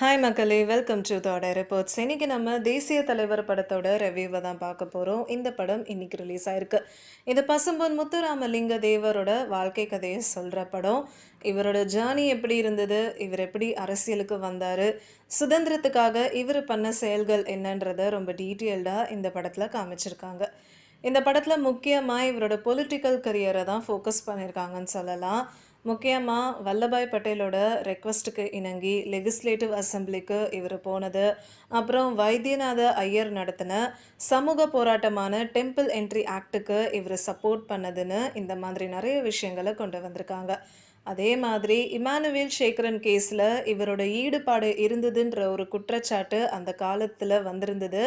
Hi மக்களே. Welcome to தோட reports இன்றைக்கி நம்ம தேசிய தலைவர் படத்தோட ரிவ்யூவை தான் பார்க்க போகிறோம் இந்த படம் இன்னைக்கு ரிலீஸ் ஆயிருக்கு. இது பசும்பொன் முத்துராமலிங்க தேவரோட வாழ்க்கை கதையை சொல்கிற படம். இவரோட ஜேர்னி எப்படி இருந்தது? இவர் எப்படி அரசியலுக்கு வந்தார்? சுதந்திரத்துக்காக இவர் பண்ண செயல்கள் என்னன்றதை ரொம்ப டீட்டெயில்டாக இந்த படத்தில் காமிச்சிருக்காங்க. இந்த படத்தில் முக்கியமாக இவரோட பொலிட்டிக்கல் கரியரை தான் ஃபோக்கஸ் பண்ணியிருக்காங்கன்னு சொல்லலாம். முக்கியமாக வல்லபாய் பட்டேலோட ரெக்வஸ்ட்டுக்கு இணங்கி லெகிஸ்லேட்டிவ் அசம்பிளிக்கு இவர் போனது. அப்புறம் வைத்தியநாத ஐயர் நடத்தின சமூக போராட்டமான டெம்பிள் என்ட்ரி ஆக்டுக்கு இவர் சப்போர்ட் பண்ணதுன்னு இந்த மாதிரி நிறைய விஷயங்களை கொண்டு வந்திருக்காங்க. அதே மாதிரி இமானுவேல் சேகரன் கேஸில் இவரோட ஈடுபாடு இருந்ததுன்ற ஒரு குற்றச்சாட்டு அந்த காலத்தில் வந்திருந்தது.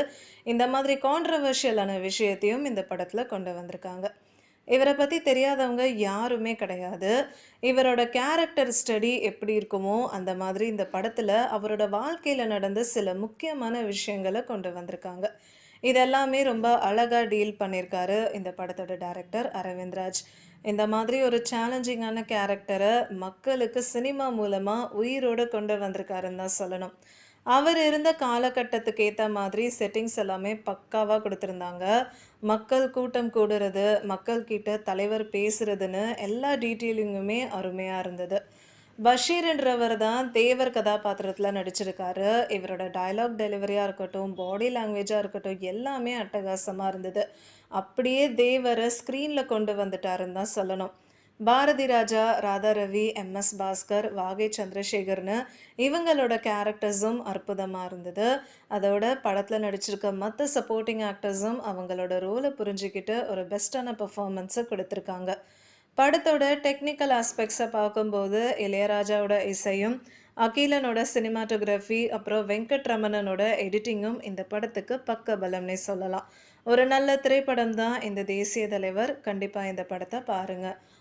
இந்த மாதிரி கான்ட்ரவர்ஷியலான விஷயத்தையும் இந்த படத்தில் கொண்டு வந்திருக்காங்க. இவரை பற்றி தெரியாதவங்க யாருமே கிடையாது. இவரோட கேரக்டர் ஸ்டடி எப்படி இருக்குமோ அந்த மாதிரி இந்த படத்தில் அவரோட வாழ்க்கையில் நடந்த சில முக்கியமான விஷயங்களை கொண்டு வந்திருக்காங்க. இதெல்லாமே ரொம்ப அழகாக டீல் பண்ணியிருக்காரு இந்த படத்தோட டேரக்டர் அரவிந்த்ராஜ். இந்த மாதிரி ஒரு சேலஞ்சிங்கான கேரக்டரை மக்களுக்கு சினிமா மூலமாக உயிரோடு கொண்டு வந்திருக்காருன்னு தான் சொல்லணும். அவர் இருந்த காலகட்டத்துக்கு ஏற்ற மாதிரி செட்டிங்ஸ் எல்லாமே பக்காவாக கொடுத்துருந்தாங்க. மக்கள் கூட்டம் கூடுறது மக்கள்கிட்ட தலைவர் பேசுறதுன்னு எல்லா டீட்டெயிலிங்குமே அருமையாக இருந்தது. பஷீர்ன்றவர் தான் தேவர் கதாபாத்திரத்தில் நடிச்சிருக்காரு. இவரோட டயலாக் டெலிவரியாக இருக்கட்டும் பாடி லாங்குவேஜாக இருக்கட்டும் எல்லாமே அட்டகாசமாக இருந்தது. அப்படியே தேவரை ஸ்க்ரீனில் கொண்டு வந்துட்டாருன்னு தான் சொல்லணும். பாரதி ராஜா ராதா ரவி எம்எஸ் பாஸ்கர் வாகை சந்திரசேகர்னு இவங்களோட கேரக்டர்ஸும் அற்புதமாக இருந்தது. அதோட படத்தில் நடிச்சிருக்க மற்ற சப்போர்ட்டிங் ஆக்டர்ஸும் அவங்களோட ரோலை புரிஞ்சுக்கிட்டு ஒரு பெஸ்ட்டான பெர்ஃபார்மன்ஸை கொடுத்துருக்காங்க. படத்தோட டெக்னிக்கல் ஆஸ்பெக்ட்ஸை பார்க்கும்போது இளையராஜாவோட இசையும் அகிலனோட சினிமாட்டோகிராஃபி அப்புறம் வெங்கட்ரமணனோட எடிட்டிங்கும் இந்த படத்துக்கு பக்க பலம்னே சொல்லலாம். ஒரு நல்ல திரைப்படம் தான் இந்த தேசிய தலைவர். கண்டிப்பாக இந்த படத்தை பாருங்கள்